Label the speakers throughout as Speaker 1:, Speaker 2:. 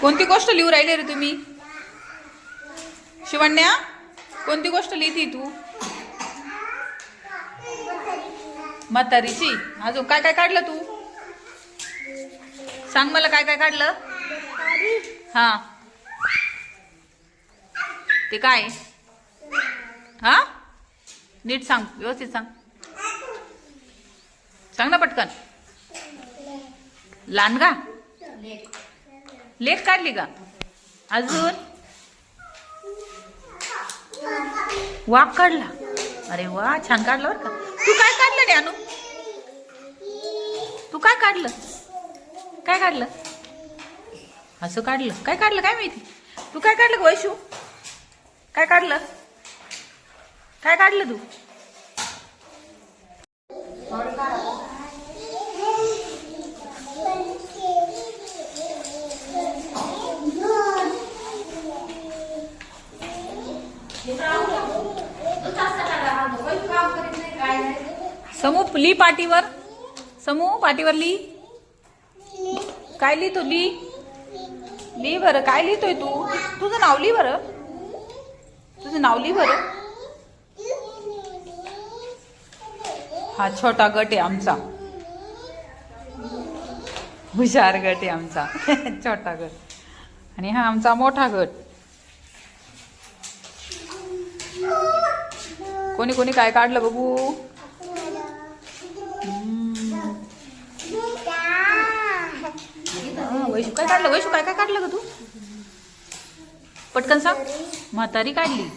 Speaker 1: कोणती गोष्ट लिहू राहिले रे तुम्ही? शिवण्या कोणती गोष्ट लिहिती तू? म्हातारीची. अजून काय काय काढलं तू? सांग मला काय काय काढलं? हा. ते काय? हा? नीट सांग व्यवस्थित सांग. सांग ना पटकन. लांडगा? लेख काढली का? अजून? वाघ काढला. अरे वा छान काढलं बरं का. तू काय काढलं रे अनु? तू काय काढलं? काय काढलं? असं काढलं. काय काढलं काय माहिती? तू काय काढलं वैशू? काय काढलं? काय काढलं तू? समू ली पाटीवर समू पाटीवर ली. काय लिहितो ली? ली बरं. काय लिहितोय तू? तुझं नाव ली बरं. तुझं नाव ली बरं. हा छोटा गट आहे आमचा. हुशार गट आहे आमचा. छोटा गट. आणि हा आमचा मोठा गट. कोणी कोणी काय काढलं बघू हा, वैशू काय काढलं? वैशू काय काय काढलं ग तू? पटकन सांग. म्हातारी काढली.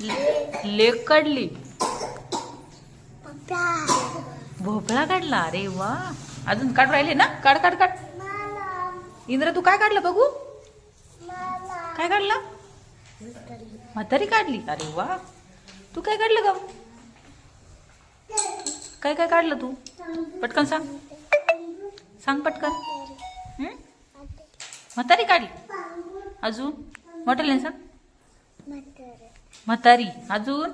Speaker 1: ले- लेक काढली. भोपळा काढला. अरे वा. अजून काढ राहिले ना? काढ काढ काढ. इंद्र तू काय काढलं बघू? काय काढलं? म्हातारी काढली. अरे वा. तू काय काढलं ग? काय काय काढलं तू? पटकन सांग. सांग पटकन? म्हातारी काढली. अजून? मोठ्याने सांग म्हातारी. अजून?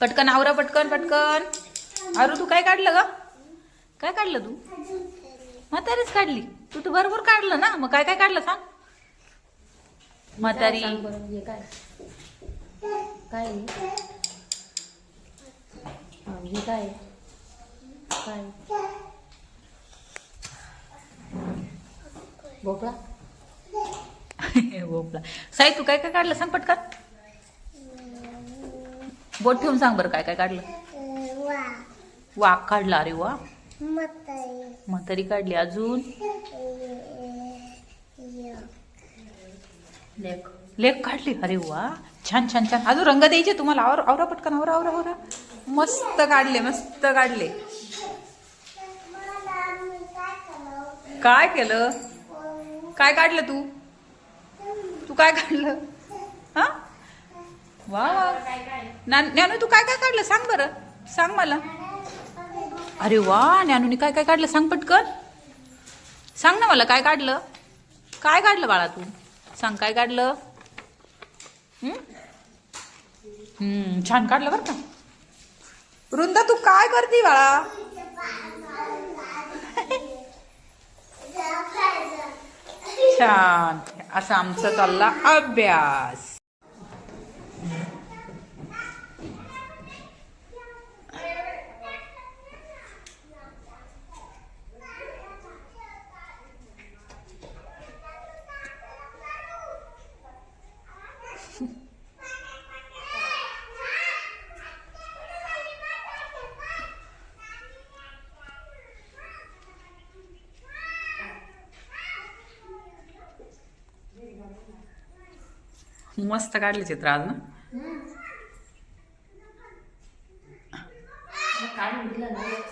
Speaker 1: पटकन आवरा पटकन पटकन. आरू तू काय काढलं ग? काय काढलं तू? म्हातारीच काढली. तू तर भरपूर काढलं ना. मग काय काय काढलं सांग? म्हातारी.
Speaker 2: म्हणजे काय? काय म्हणजे काय आहे? काय भोपळा?
Speaker 1: भोपळा. साई तू काय काय काढलं सांग पटकन. बोट ठेवून सांग बरं काय काय काढलं. वाघ काढला अरे वा. म्हातारी काढली अजून.
Speaker 2: लेख.
Speaker 1: लेख काढली अरे वा. छान छान छान. अजून रंग द्यायचे तुम्हाला. आवर आवरा पटकन आवरा आवरा आवरा. मस्त काढले मस्त काढले. काय केलं? काय काढलं तू? तू काय काढलं? हा? वा वा. ज्ञानू तू काय काय काढलं? सांग बरं. सांग मला. अरे वा ज्ञानूने काय काय काढलं? सांग पटकन. सांग ना मला काय काढलं? काय काढलं बाळा तू? सांग काय काढलं? हम्म छान काढलं बरं का. वृंदा तू काय करते बाळा? छान. असं आमचं चालला अभ्यास. मस्त काढले चित्र आज ना
Speaker 2: काढून दिलं ना